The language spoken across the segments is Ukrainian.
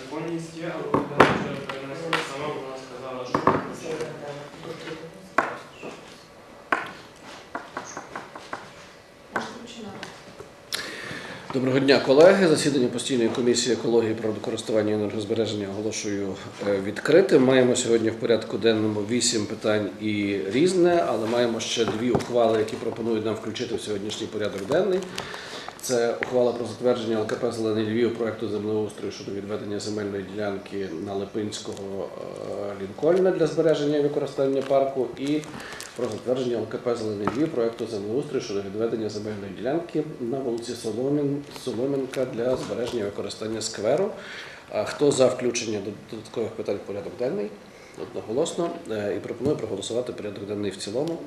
законність є, але вона вже перенесла сама, вона сказала, що Доброго дня, колеги. Засідання постійної комісії екології, природокористування і енергозбереження оголошую е, відкритим. Маємо сьогодні в порядку денному вісім питань і різне, але маємо ще дві ухвали, які пропонують нам включити в сьогоднішній порядок денний. Це ухвала про затвердження ЛКП Зелений Львів проекту землеустрою щодо відведення земельної ділянки на Липинського е, Лінкольна для збереження і використання парку і про затвердження ЛКП Зелений Львів проекту землеустрою щодо відведення земельної ділянки на вулиці Соломін, Соломінка для збереження і використання скверу. Хто за включення додаткових питань в порядок денний? Одноголосно. Е, І пропоную проголосувати порядок денний в цілому.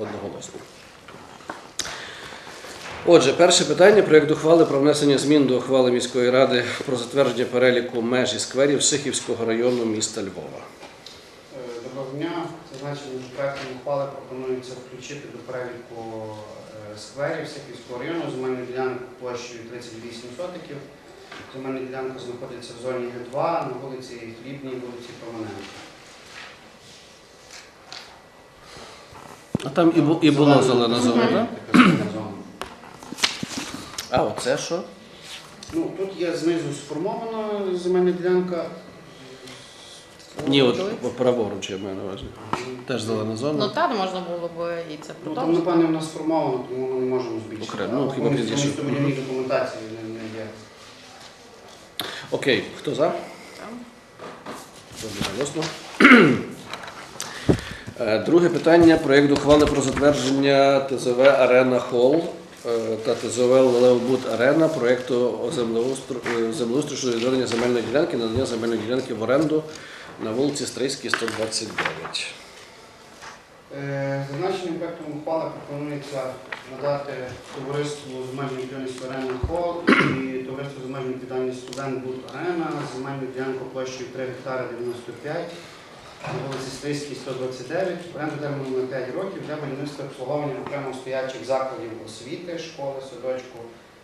Одноголосно. Отже, перше питання проєкт ухвали про внесення змін до ухвали міської ради про затвердження переліку меж і скверів Сихівського району міста Львова. Е, Доброго дня. Зазначеним проектом ухвали пропонується включити до переліку е, скверів Сихівського району земельну ділянку площею 38 сотиків. Земельна ділянка знаходиться в зоні Г2 на вулиці Хлібній, вулиці Романенка. А там і, бу- і була зелена зона, так? А оце що? Ну, тут є знизу сформована земельна ділянка. Ні, от праворуч я маю на увазі. Теж зелена зона. Ну так, можна було б і це Ну, там, продовжити. напевне, у нас сформовано, тому ми не можемо збільшити. Окремо, ну, хіба повністю пізніше. містобудівній документації не, не є. Окей, хто за? Там. Одноголосно. Е, Друге питання. Проєкт ухвали про затвердження ТЗВ Арена Холл та ТЗВ Арена проєкту землеустрою землеустрою щодо відведення земельної ділянки, надання земельної ділянки в оренду на вулиці Стрийській, 129. Е, Зазначеним проектом ухвали пропонується надати товариству земельної відповідальності Арена Хол і товариству земельної відповідальності Студент Буд Арена земельну ділянку площею 3 гектари 95 на вулиці Стрийській, 129, оренду терміну на 5 років для будівництва обслуговування окремо стоячих закладів освіти, школи, садочку,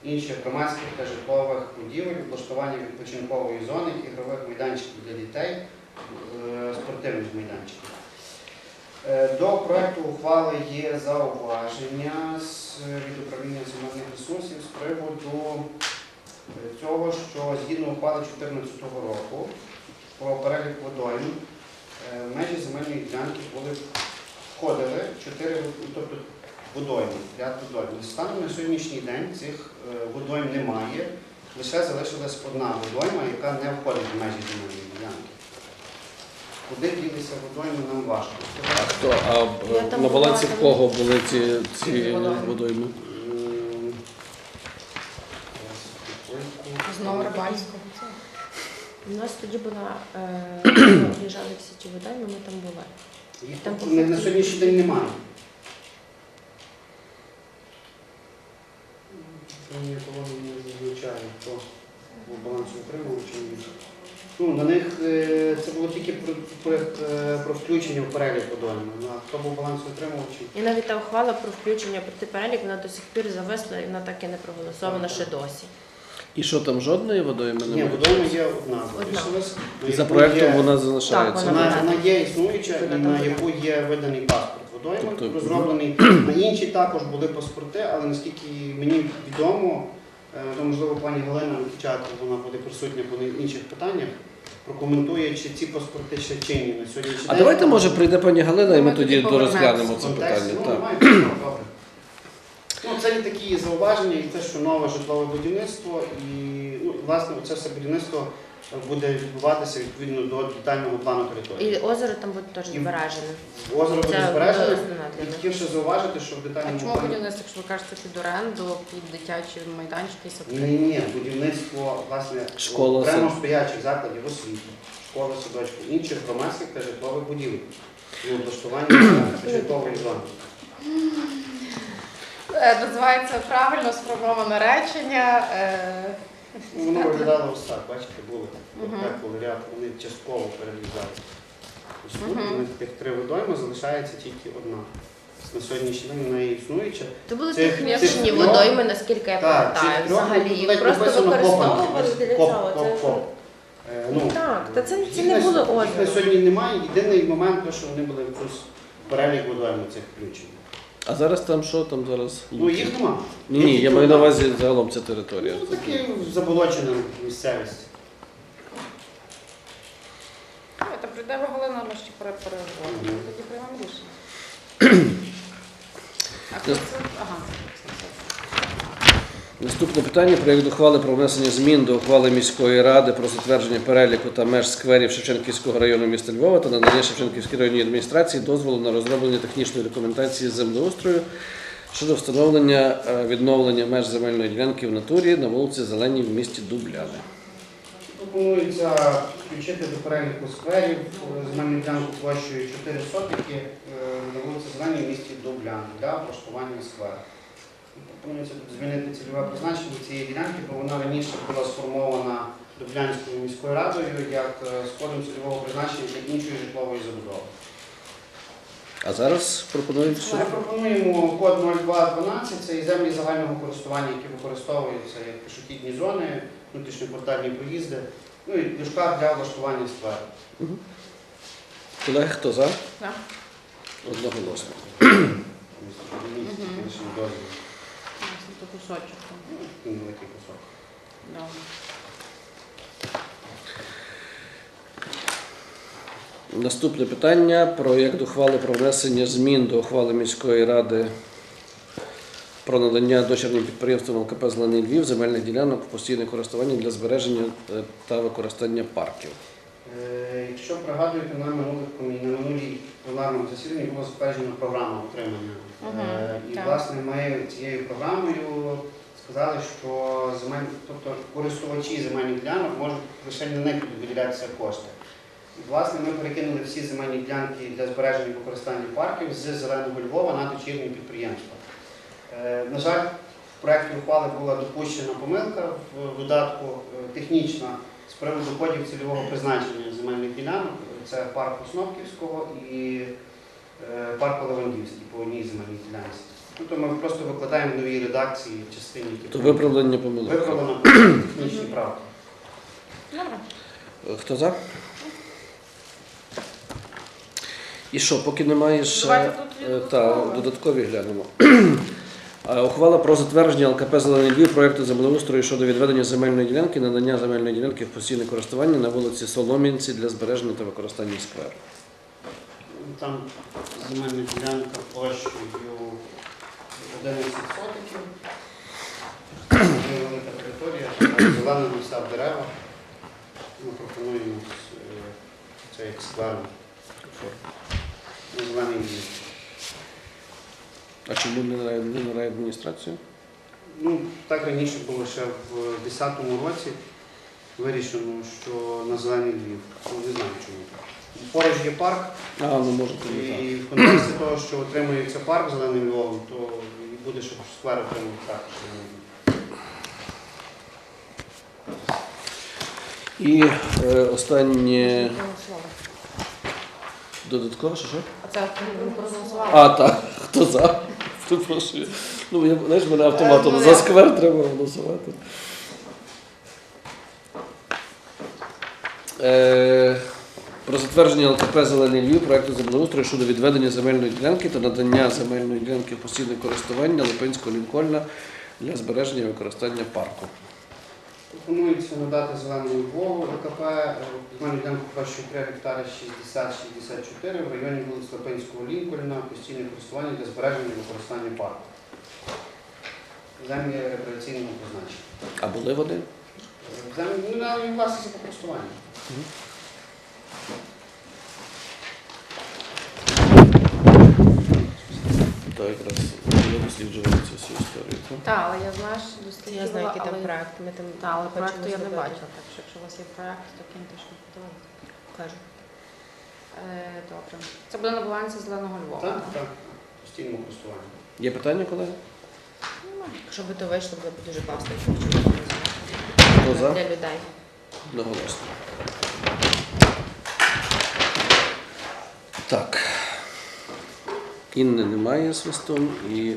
інших громадських та житлових будівель, облаштування відпочинкової зони, ігрових майданчиків для дітей, е, спортивних майданчиків. Е, До проекту ухвали є зауваження з- від управління земельних ресурсів з приводу е, цього, що згідно ухвали 2014 року про перелік водойм, е, в межі земельної ділянки були входили чотири тобто водойми, ряд водойм. Станом на сьогоднішній день цих е, водойм немає, лише залишилась одна водойма, яка не входить в межі земельної ділянки. Куди ділися водойми, нам важко А хто? А е, на балансі в кого були ці, ці водойми. Знову рибальського. У нас тоді була е, об'їжджали всі ті видання, ми там були. Їх Там на, на сьогоднішній день немає. Це колони не зазначає, хто був балансоутримувачем. Ну, на них е, це було тільки про, про, е, про включення в перелік водойми. Ну, А хто був балансоутримувачем? І навіть та ухвала про включення про той перелік, вона до сих пір зависла і вона так і не проголосована ще досі. І що там жодної водойми Ні, немає? водойма є одна. Одна. залишилась, на І за проектом є- вона залишається. Так, Вона, вона є існуюча, Вона і на яку є виданий паспорт водойми, Тобто- розроблений. На інші також були паспорти, але наскільки мені відомо, е, то можливо пані Галина Кичатко, вона буде присутня по інших питаннях, прокоментує, чи ці паспорти ще чинні на сьогоднішній А день. давайте, може, прийде пані Галина, і ми Ми тоді тоді дорозглянемо В це контексті, питання. ну, Так. немає проблем, добре. Ну, це є такі зауваження, і те, що нове житлове будівництво, і ну, власне це все будівництво буде відбуватися відповідно до детального плану території. І озеро там буде теж І- збережене. Озеро буде Це збережене. основна І хотів ще зауважити, що в А детальному чому плані... будівництво, якщо ви кажете під оренду, під дитячі майданчики садки? ні, ні, будівництво власне Школа, окремо сад. стоячих закладів освіти, школи, садочки, інших громадських та житлових будівель і облаштування житлової зони. Е, Називається правильно сформоване речення. Е, воно виглядало ось так, бачите, так, коли ряд вони частково перерізали. Ось тут вони тих три водойми залишається тільки одна. на сьогоднішній день вона існуюча. То були технічні водойми, наскільки я пам'ятаю. цих Взагалі просто використовували для цього. Це. Е, ну, Так, та це- це не Їх на сьогодні немає. Єдиний момент, то, що вони були в перелік водойми цих включені. А зараз там що? Там зараз. Ну їх нема. Ні, ні, я маю на увазі загалом ця територія. Ну, такі заболочена місцевість. Та прийде Галина, ми ще пере- переговоримо. Тоді приймемо рішення. А хто це? Ага. Наступне питання проєкт ухвали про внесення змін до ухвали міської ради про затвердження переліку та меж скверів Шевченківського району міста Львова та надання Шевченківській районній адміністрації дозволу на розроблення технічної документації землеустрою щодо встановлення е, відновлення меж земельної ділянки в натурі на вулиці Зеленій в місті Дубляни. Пропонується включити до переліку скверів е, земельну ділянку площею 4 сотики е, на вулиці Зеленій в місті Дублян для облаштування скверу. Пропонується тут змінити цільове призначення цієї ділянки, бо вона раніше була сформована Дублянською міською радою як е, з кодом цільового призначення для іншої житлової забудови. А зараз пропонують що? Ми пропонуємо код 0212, це і землі загального користування, які використовуються як пішохідні зони, внутрішньоквартальні проїзди, ну і дошка для влаштування скверу. Колеги, хто за? Да. Одноголосно. Місце, лише дозвіл. Ось тут кусочок. Невеликий кусок. Добре. Наступне питання. Проєкт ухвали про внесення змін до ухвали міської ради про надання дочірнім підприємствам ЛКП Зелений Львів земельних ділянок в постійне користування для збереження е, та використання парків. Е, Якщо пригадуєте, на минулих на минулій пленарному засіданні була затверджена програма утримання. Мгм, Е, І так. власне ми цією програмою сказали, що земель, тобто користувачі земельних ділянок можуть лише на них виділятися кошти. І власне ми перекинули всі земельні ділянки для збереження і використання парків з зеленого Львова на дочірні підприємства. Е, На жаль, в проєкті ухвали була допущена помилка в додатку технічна приводу кодів цільового призначення земельних ділянок. Це парк Основківського і е, парк Левандівський по одній земельній ділянці. Тобто ми просто викладаємо в новій редакції в частині То виправлення помилок. виправлено технічні правки. Добре. Е, Хто за? І що, поки немає ще Давайте тут е, та, додаткові глянемо. Е, Ухвала про затвердження ЛКП Зелений Львів проєкту землеустрою щодо відведення земельної ділянки, надання земельної ділянки в постійне користування на вулиці Солом'янці для збереження та використання скверу. Там земельна ділянка площею 11 сотиків. Велика територія, зелена в дерева. Ми пропонуємо е, це як сквер. Зелений ліс. А чому не на, не на райадміністрацію? Ну, так раніше було ще в 2010 році вирішено, що на зелений Львів. Ну, не знаю чому. Поруч є парк, А, ну може тоді так. і в контексті того, що отримується парк зеленим Львовом, то і буде, щоб сквер отримав також зелений Львів. І е, останнє додаткове, що що? А це ми проголосували. А, так. Хто за? Хто прошу. Ну, я, знаєш, мене автоматом Е, ну, за сквер треба голосувати. Е, про затвердження ЛКП Зелений Львів проекту землеустрою щодо відведення земельної ділянки та надання земельної ділянки в постійне користування Липинського Лінкольна для збереження і використання парку. Пропонується надати зеленому Львову ОКП е, земельну ділянку площею 3 гектари 60-64 в районі вулиць Липинського Лінкольна, постійне користування для збереження і використання парку. Землі рекреаційного призначення. А були вони? Землі, ну, на власне за користування. Так, якраз я досліджував цю всю історію. так? Так, але я знаю, що Я знаю, який там але- проект. Ми там Та, але хочемо проекту я не зробити. бачила, так що якщо у вас є проект, то киньте, що подивитися. Кажу. Е, Добре. Це буде на балансі зеленого Львова. Так, так. Постійному користуванні. Є питання, колеги? Якщо би то вийшло, було б дуже класно. Хто за? Для людей. Одноголосно. Так. Інни немає свистом і.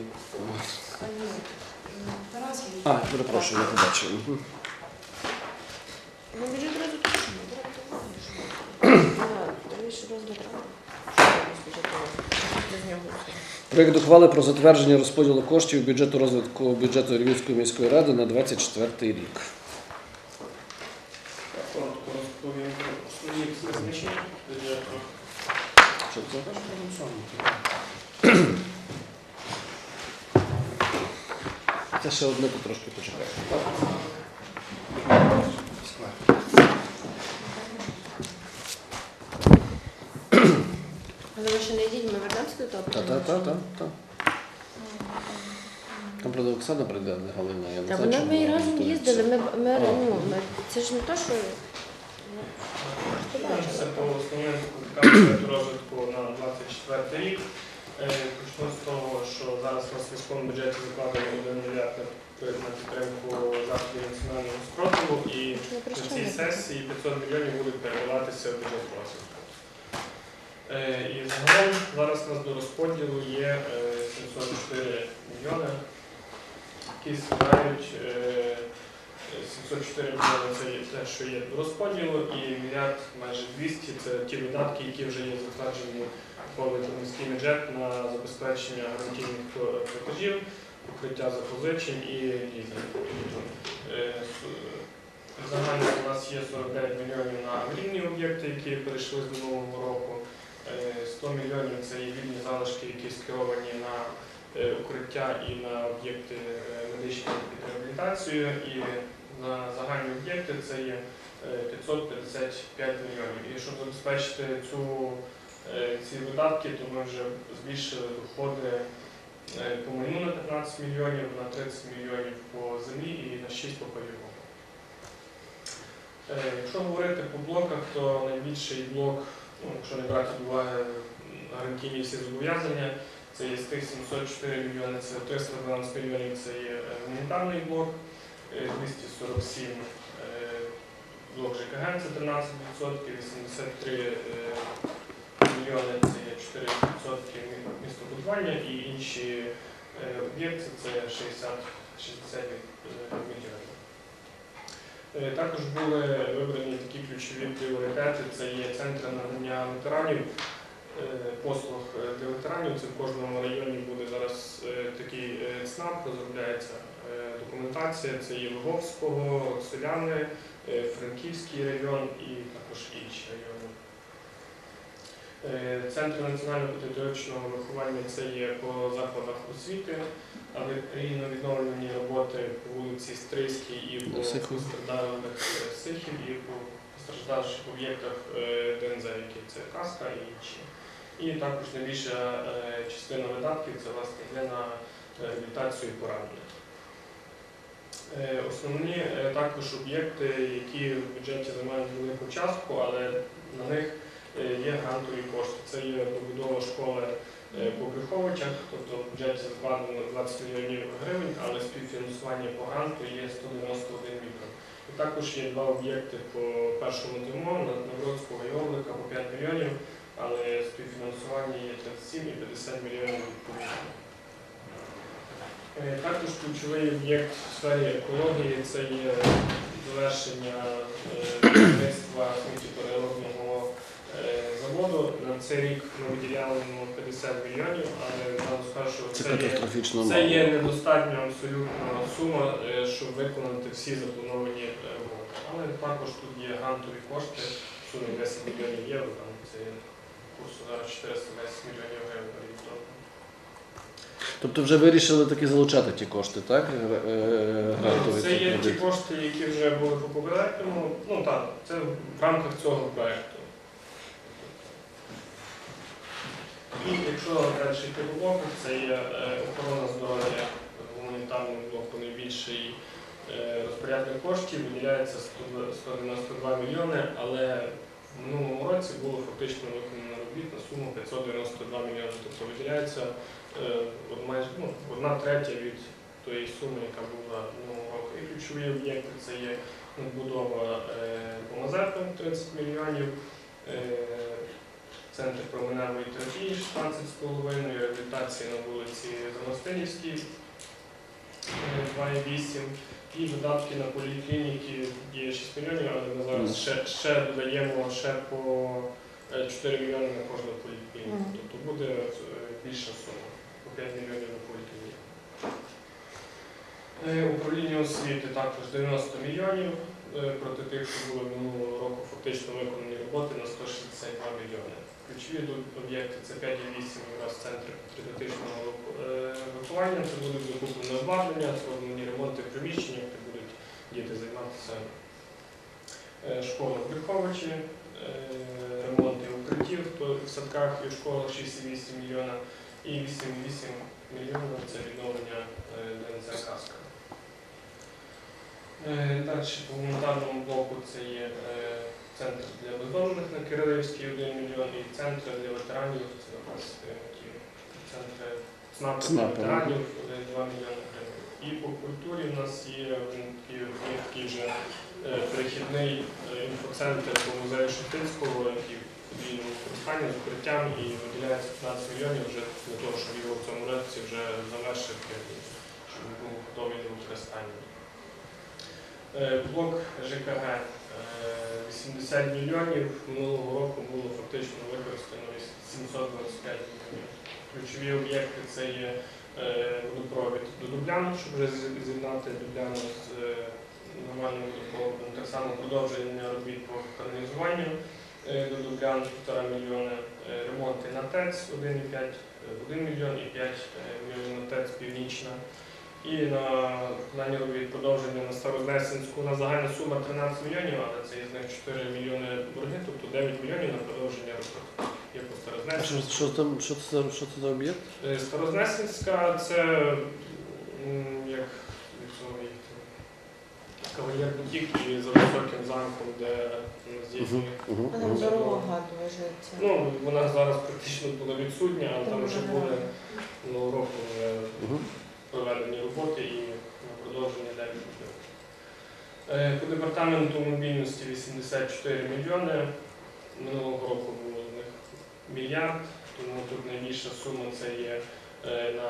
А, перепрошую, не побачив. Ну. Проєкт ухвали про затвердження розподілу коштів бюджету розвитку бюджету Львівської міської ради на 24 рік. Коротко розповім про основні визначення бюджету. Що це? Це ще одне, то трошки почекає. Але ви ще не йдіть, ми вернемося до того. Та-та-та-та. та. Там правда Оксана прийде, а не Галина. Я не Та знаю, чому ми і вона разом їздили, ми, ми, А. ну, ми, це ж не то, що... ну. Це по основним бюджету розвитку на 24 рік. Е, Почну з того, що зараз у нас в міському бюджеті закладено 1 мільярд на підтримку заходів національного спротиву і на цій сесії 500 мільйонів будуть передаватися в бюджет розвитку. Е, І загалом зараз у нас до розподілу є е, 704 мільйони, які складають е, 704 мільйони це є те, що є до розподілу, і мільярд майже 200 це ті видатки, які вже є затверджені входить міський бюджет на забезпечення гарантійних платежів, покриття запозичень і лізинг. Е, Загально у нас є 49 мільйонів на аварійні об'єкти, які перейшли з минулого року. Е, 100 мільйонів це є вільні залишки, які скеровані на е, укриття і на об'єкти е, медичної реабілітації. І на загальні об'єкти це є е, 555 мільйонів. І щоб забезпечити цю е, ці видатки, то ми вже збільшили доходи е, по майну на 15 мільйонів, на 30 мільйонів по землі і на 6 по пальіву. Е, Якщо говорити по блоках, то найбільший блок, ну, якщо не брати до уваги гарантійні всі зобов'язання, це є з тих 704 мільйони, це 312 мільйонів це є е, гуманітарний блок, е, 247 е, блок ЖКГ це 13%, 83 е, мільйони це 4% містобудування і інші е, об'єкти це 60 60 мільйонів. Е, Також були вибрані такі ключові пріоритети. Це є центр надання ветеранів, е, послуг е, для ветеранів. Це в кожному районі буде зараз е, такий е, ЦНАП, розробляється е, документація. Це є Луговського, Роксоляни, е, Франківський район і також інші райони. Е, Центр національного патріотичного виховання це є по закладах освіти, аварійно-відновлені роботи по вулиці Стрийській і по постраждалих е, Сихів, і по постраждалих об'єктах е, ДНЗ, які це Каска і інші. І також найбільша е, частина видатків це власне йде на реабілітацію. Е, Основні е, також об'єкти, які в бюджеті займають велику частку, але на них е, є грантові кошти. Це є побудова школи е, по Брюховичах, тобто в бюджеті закладено 20 мільйонів гривень, але співфінансування по гранту є 191 мільйон. І також є два об'єкти по першому ТМО на Новгородського і Облика по 5 мільйонів, але співфінансування є 37 і 50 мільйонів. Е, Також ключовий об'єкт в сфері екології це є завершення е, будівництва сміттєпереробного е, заводу. На цей рік ми виділяли 50 мільйонів, але зразу скажу, що Це є, це є недостатньо абсолютно сума, е, щоб виконати всі заплановані е, роботи. Але також тут є грантові кошти сумі 10 мільйонів євро, там це курсу зараз 410 мільйонів гривень. Тобто вже вирішили таки залучати ті кошти, так? Е, е, Грантові Це є ті кошти, які вже були по попередньому. Ну так, це в рамках цього проекту. І якщо далі йти по блоках, це є е, охорона здоров'я, гуманітарний блок найбільший розпорядник коштів, виділяється 192 мільйони, але в минулому році було фактично виконано робіт на суму 592 мільйони. Тобто виділяється е, майже ну, одна третя від тої суми, яка була минулого року. І ключові об'єкти це є надбудова е, по Мазепам 30 мільйонів, е, центр променевої терапії 16,5, реабілітація на вулиці Замостинівській е, 2,8 і видатки на поліклініки є 6 мільйонів, але ми зараз ще, ще додаємо ще по 4 мільйони на кожну поліклініку. Мгм. Тобто буде е, більша сума, по 5 мільйонів на поліклініку. Е, Управління освіти також 90 мільйонів е, проти тих, що були минулого року фактично виконані роботи на 162 мільйони. Ключові об'єкти це 5,8 якраз центр патріотичного е, виховання, це будуть закуплені обладнання, зроблені ремонти в приміщеннях, де будуть діти займатися Е, школа в Брюховичі, е, ремонти укриттів в садках і в школах 6,8 мільйона і 8,8 мільйонів це відновлення е, ДНЦ Каска. Е, Далі по гуманітарному блоку це є е, центр для бездомних на Кирилівській 1 мільйон і центр для ветеранів, це якраз е, ті центри ЦНАПу для ветеранів е, 2 мільйони гривень. І по культурі в нас є такий вже е, перехідний е, інфоцентр по музею Шептицького, який подвійному використанні з укриттям і виділяється 15 мільйонів вже для того, щоб його в цьому році вже завершити, щоб був готовий до використання. Е, Блок ЖКГ е, 80 мільйонів. Минулого року було фактично використано 725 мільйонів. Ключові об'єкти це є е, водопровід до Дубляну, щоб вже з'єднати Дубляну з е, нормальним водопроводом. Так само продовження робіт по каналізуванню е, до Дублян 1,5 мільйона, Е, ремонти на ТЕЦ 1,5, е, 1 мільйон і 5 мільйонів на ТЕЦ Північна. І на виконання робіт продовження на Старознесенську на загальна сума 13 мільйонів, але це із них 4 мільйони борги, тобто 9 мільйонів на продовження робіт. Є по Старознесенську. Що, що там, що це, за- що це за об'єкт? Е, Старознесенська це як як кавалєр бутік і за високим замком, де у нас здійснює. А там дорога дуже. Ну, вона зараз практично була відсутня, але там вже були минулого року вже Угу. проведені роботи і на продовження 9 мільйонів. Е, По департаменту мобільності 84 мільйони. Минулого року було з них мільярд, тому тут найбільша сума це є е, на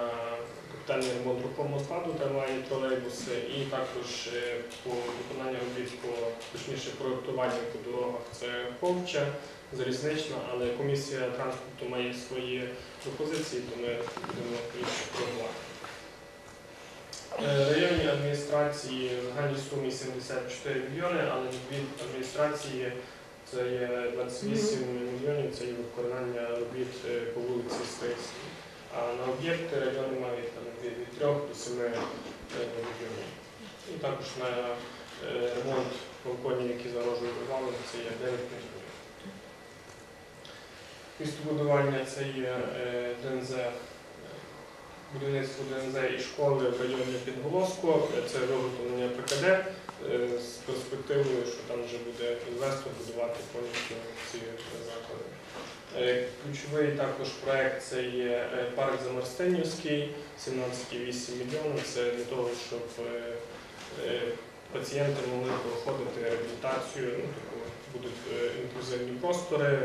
капітальний ремонт рухомого складу, трамваї, тролейбуси, і також е, по виконанню робіт по точніше проєктування по дорогах це Ковча, залізнична, але комісія транспорту має свої пропозиції, то ми будемо їх коригувати. Е, Районні адміністрації в загальній сумі 74 мільйони, але від адміністрації це є 28 мільйонів, це є виконання робіт е, по вулиці Стейській. А на об'єкти райони мають від, від 3 до 7 е, мільйонів. І також на е, ремонт балконів, які загрожують вивалом, це є 9 мільйонів. Містобудування це є е, ДНЗ, е, будівництво ДНЗ і школи в районі Підголоску. Е, Це виготовлення ПКД е, з перспективою, що там вже буде інвестор будувати повністю ці заклади. Е, Ключовий також проект це є е, парк Замарстинівський, 17,8 мільйонів. Це для того, щоб е, пацієнти могли проходити реабілітацію. Ну, таку, будуть інклюзивні простори,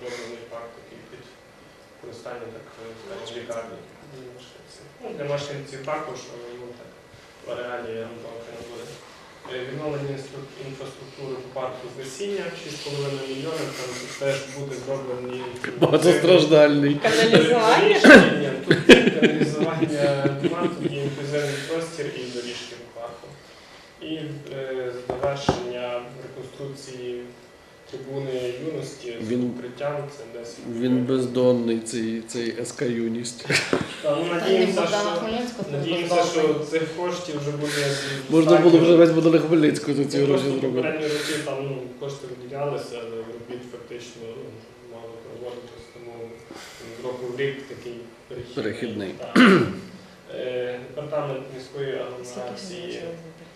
зроблений парк такий під користання так лікарні. для мешканців. Ну, також, але ну так в я вам не буде. Відновлення інфраструктури по парку Знесіння 6,5 мільйонів, там теж буде зроблені Багатостраждальний. Каналізування? Ні, тут каналізування нема, тут є інклюзивний простір і доріжки в парку. І е, завершення реконструкції трибуни юності з Він- укриттям, це 10 Він бездонний, цей, цей СК юність. Та, ну, Та не надіємося, Богдана що, Хмельницького, то надіємося, що Богдана. цих коштів вже буде Можна достатньо. було вже весь Богдана Хмельницького за ці Ну, гроші просто зробити. Попередні роки там ну, кошти виділялися, але робіт фактично ну, мало проводитися, тому з року в рік такий перехідний. Перехідний. Так. Е, Департамент міської агломерації,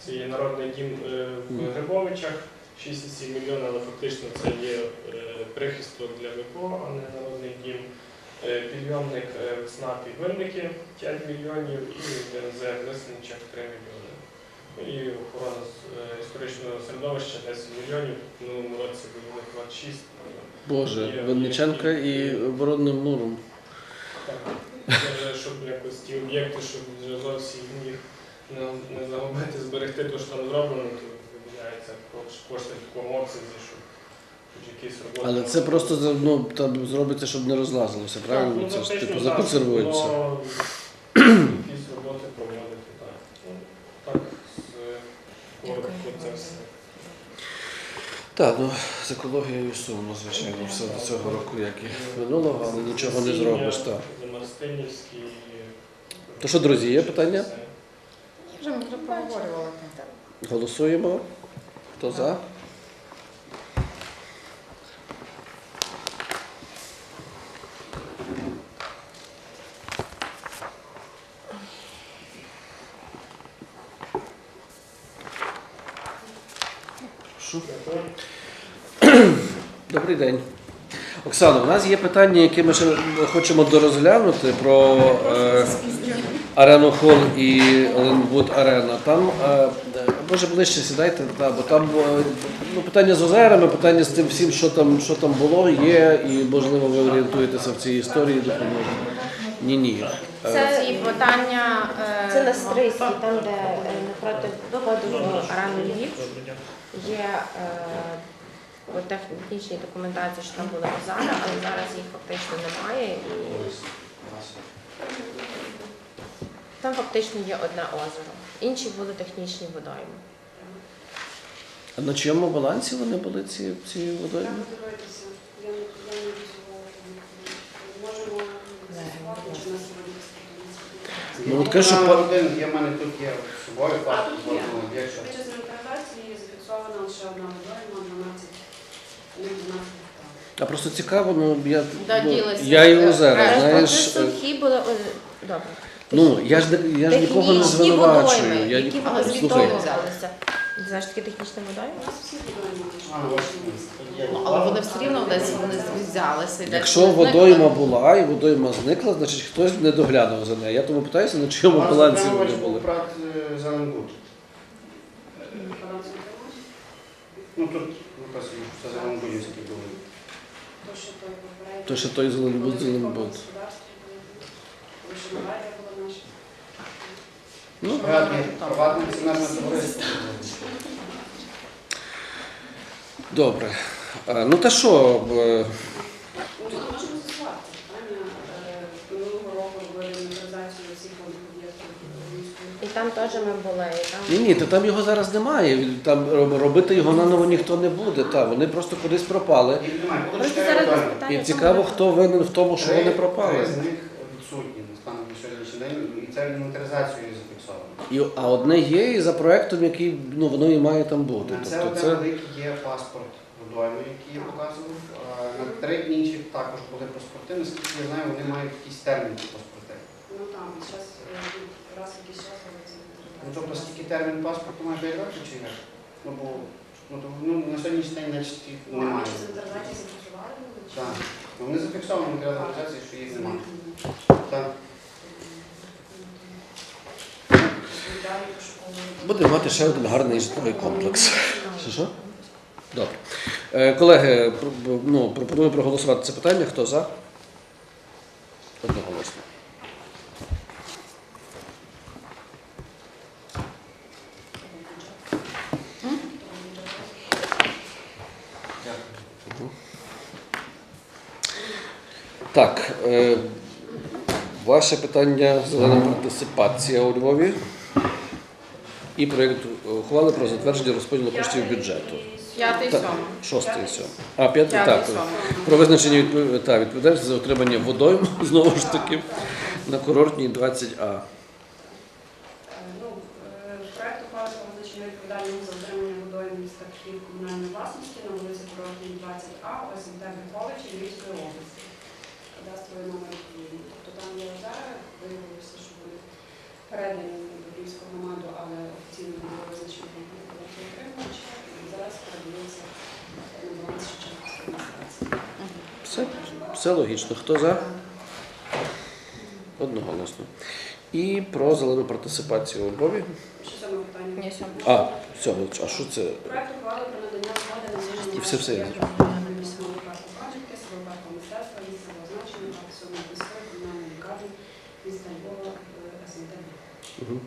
це є народний дім е, в Грибовичах, 6,7 мільйона, але фактично це є е, прихисток для ВПО, а не народний дім. Е, Підйомник е, в СНАПі 5 мільйонів і ДНЗ в 3 мільйони. І охорона історичного середовища 10 мільйонів. В минулому році було 26. Боже, Винниченка і оборонним муром. Так. Щоб якось ті об'єкти, щоб вже зовсім їх не, загубити, зберегти те, що там зроблено, кошти в такому обсязі, щоб хоч якісь роботи. Але це просто ну, там зробиться, щоб не розлазилося, правильно? Так, ну, Це ж фактично, типу так, законсервується. воно Якісь роботи проводити, так. Ну, так, з коротко це все. Так, ну з екологією сумно, звичайно, все до цього року, як і минулого, але нічого не зробиш. Так. Замарстинівський. То що, друзі, є питання? Все. Вже ми вже проговорювали. Голосуємо. Хто за? Добрий день. Оксана, у нас є питання, які ми ще хочемо дорозглянути про е, арену Хол і Ленбуд Арена. Там, е, може, ближче сідайте, та, бо там е, ну, питання з озерами, питання з тим всім, що там, що там було, є, і можливо ви орієнтуєтеся в цій історії допоможете. Ні, ні. Е, Це І питання. е, Це на Стрийській, там, де е, напроти входу арену Львів є е, по документації, що там були озера, але зараз їх фактично немає. І там фактично є одне озеро. Інші були технічні водойми. А на чийому балансі вони були ці, ці водойми? подивитися. Я не я не візувала. Можемо з'ясувати, чи у нас сьогодні Ну, от кажу, що по- один є в мене тут є з собою паспорт тут є. Під час інвентаризації зафіксована лише одна водойма, 12, не 12 гектарів. А просто цікаво, ну я, ну, Доділися. я і озера, Е, знаєш. Е, сухі були. о, Добре. Ну, я ж, я ж нікого не Технічні звинувачую. водойми, Я, які ні- звідти слухай, взялися. Знаєш, такі технічні водойми? У нас всі водойми. А. Ну, Але вони все рівно десь вони взялися. і десь якщо вони зникли. водойма була і водойма зникла, значить хтось не доглянув за нею. Я тому питаюся, на Вас балансі вони були. брат е? Ну тут написано, що це Зеленбудівський був. То, що той Зеленбуд, Зеленбуд. господарство було, коли ще Малайя була наша. Ну, товариство. добре. А, ну та що, е, Ну, Можемо з'ясувати питання. Е, Минулого року робили інвентаризацію всіх об'єктів. І там теж ми були. І там... ні, ні, то там його зараз немає. Там роб- робити його наново ніхто не буде. Та, вони просто кудись пропали. Немає. Просто зараз питання. І цікаво, хто винен в тому, що вони Три- пропали. Три з них відсутні станом на сьогоднішній день, і це інвентаризацією зафіксовано. І, а одне є і за проектом, який ну, воно і має там бути. На це Тобто один це великий є паспорт водойми, який я показував. На три інших також були паспорти. Наскільки я знаю, вони мають якісь терміни паспорти. Ну там, зараз раз якийсь час робиться Ну, тобто скільки термін паспорту має 5 років чи як? Ну, бо ну, то, ну, на сьогоднішній день значить їх Ну, немає. чи- Так. Ну, вони зафіксовані в матеріалі організації, що їх немає. Так. Далі пошуковують. буде мати ще один гарний житловий комплекс. Що, що? Добре. Е, колеги, ну, пропоную проголосувати це питання. Хто за? Одноголосно. Так, е, ваше питання зелена партисипація у Львові і проєкт ухвали про затвердження розподілу коштів бюджету. П'ятий сьомий. шостий сьомий. А, п'ятий, П'ятий так. Про визначення та, відповідальності за отримання водойм, знову ж таки, на курортній 20А. Е, Ну, е, ухвали про визначення відповідальності за отримання водойм з ставків комунальної власності на вулиці Курортній 20А, ОСМТ Гриховичі, Львівської області. Кадастровий номер відповідний. Тобто там є озера, виявилося, що вони передані в Львівську громаду, але офіційно було визначено як отримувача, і зараз передаються на баланс Шевченківської адміністрації. Все, все логічно. Хто за? Одноголосно. І про зелену партисипацію у Львові. Що саме питання? Ні, сьому. А, все, а що це? Проект ухвали про надання згоди на І все, все, я Пам'ятки, Силоварку мистецтва, місцевого значення, парк Сьомої міської комунальної лікарні міста Львова в СНТ. Угу.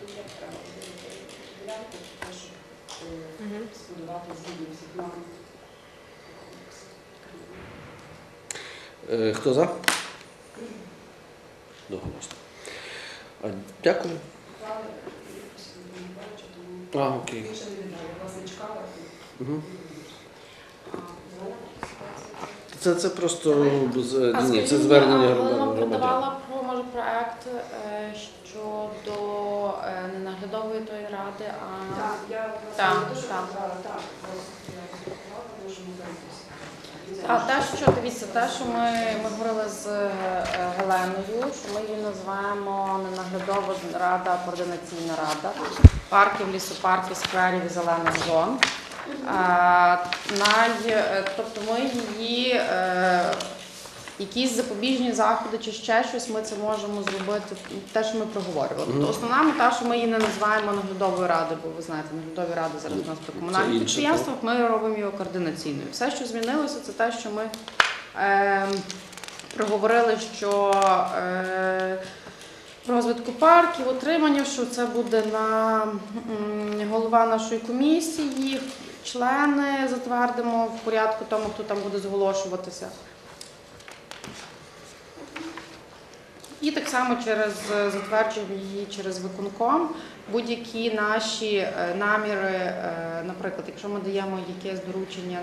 Тут як треба подивити ділянку, для того, щоб е, Мгм. збудувати згідно всіх норм. Е, хто за? Доголосно. Дякую. Е, А, окей. не чекала. Угу. Це, це просто А ні, це звернення громадян. продавала про може проект е, щодо е, не наглядової тої ради, а Так, я власне так, так, ось я розрахувала, можемо звернутися. А те, що дивіться, те, що ми, ми говорили з е, Геленою, що ми її називаємо ненаглядова рада, координаційна рада парків, лісопарків, скверів і зелених зон. А, най, е, тобто ми її е, якісь запобіжні заходи чи ще щось, ми це можемо зробити, те, що ми проговорювали. Тобто Мгм. основна мета, що ми її не називаємо наглядовою радою, бо ви знаєте, наглядові ради зараз у нас при комунальних підприємствах, ми робимо його координаційною. Все, що змінилося, це те, що ми е, проговорили, що е, розвитку парків, отримання, що це буде на м, голова нашої комісії, члени затвердимо в порядку тому, хто там буде зголошуватися. І так само через е, затверджуємо її через виконком. Будь-які наші е, наміри, е, наприклад, якщо ми даємо якесь доручення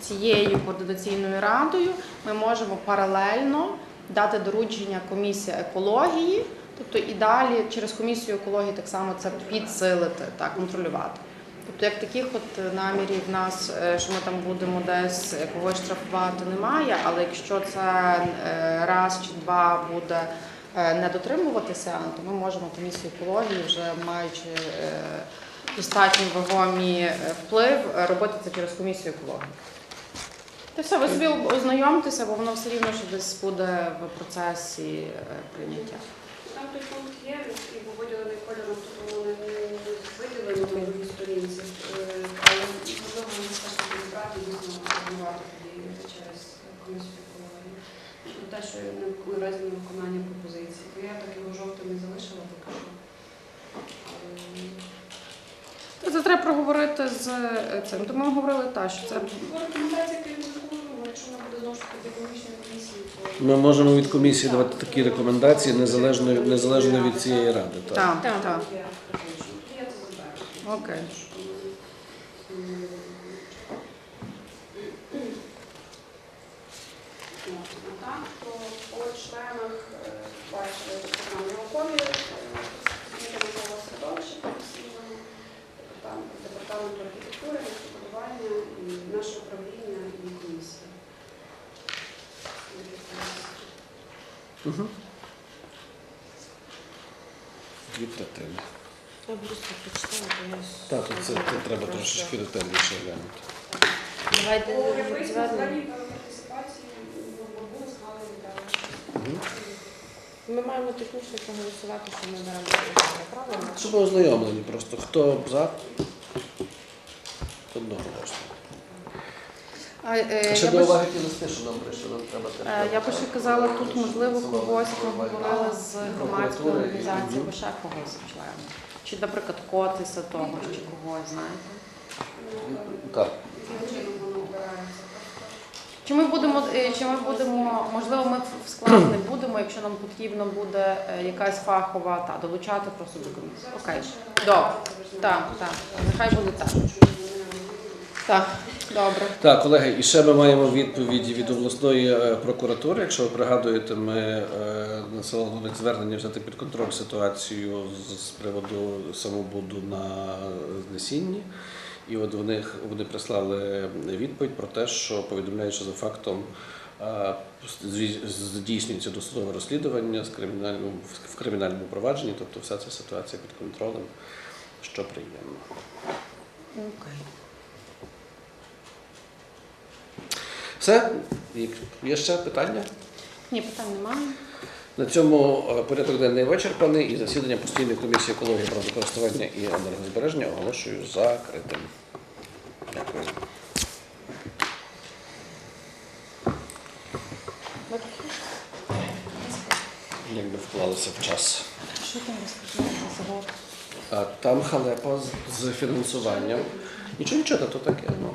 цією координаційною радою, ми можемо паралельно дати доручення комісії екології, тобто і далі через комісію екології так само це підсилити, так, контролювати. Тобто як таких от намірів в нас, е, що ми там будемо десь когось штрафувати, немає, але якщо це е, раз чи два буде е, не дотримуватися, то ми можемо комісію екології, вже маючи е, достатньо вагомі е, вплив, е, робити це через комісію екології. Та все, ви собі ознайомтеся, бо воно все рівно що десь буде в процесі е, прийняття. Там той пункт є, і був виділений кольором, тут воно не не виділено сторінці. Е, Але можливо, ми ж таки дійсно формувати тоді через комісію екології. Про те, що не наразі на виконання пропозицій. То я так його жовтим не залишила поки що. Це треба проговорити з е, цим. Тому ми говорили так, що це Ну, рекомендація ну, якщо вона буде знову ж таки економічної комісії, то Ми можемо від комісії давати такі рекомендації незалежно, незалежно від цієї ради. Так. так, Так, так. є критично. Тоді я це заберу. Окей. Так, по членах бачили наукові, міжнародного середовища професійного, департаменту архітектури, містобудування, наше управління і комісія. Угу. Дві. Я просто прочитала, бо я Так, тут це, це треба трошечки ретельніше глянути. Давайте По про. Мгм. Ми маємо технічно проголосувати, що ми беремо рішення, правильно? Щоб ми ознайомлені просто. Хто за? Одноголосно. А, е, А ще я до би уваги ті листи, що нам прийшли, нам треба теж. Е, Я би ще казала, тут можливо когось проговорили з громадської Прокуратури і- організації, Мгм. або ще когось члени. Чи, наприклад, котися того, чи когось, знаєте. Так. Чи ми будемо, е, чи ми будемо, можливо, ми в складі не будемо, якщо нам потрібно буде е, якась фахова та долучати просто до комісії. Окей. Добре. Так, так. Нехай буде так. Так, добре. Так, колеги, і ще ми маємо відповіді від обласної е, прокуратури. Якщо ви пригадуєте, ми е, насилали звернення взяти під контроль ситуацію з, приводу самобуду на знесінні. І от в них вони прислали відповідь про те, що повідомляють, що за фактом е, здійснюється досудове розслідування з кримінальному в кримінальному провадженні, тобто вся ця ситуація під контролем, що приємно. Окей. Все? Є ще питання? Ні, питань немає. На цьому е, порядок денний вичерпаний і засідання постійної комісії екології природокористування і енергозбереження оголошую закритим. Дякую. Якби вклалися в час. Що там завод? Там халепа з, з фінансуванням. Нічого, нічого, то таке. Ну.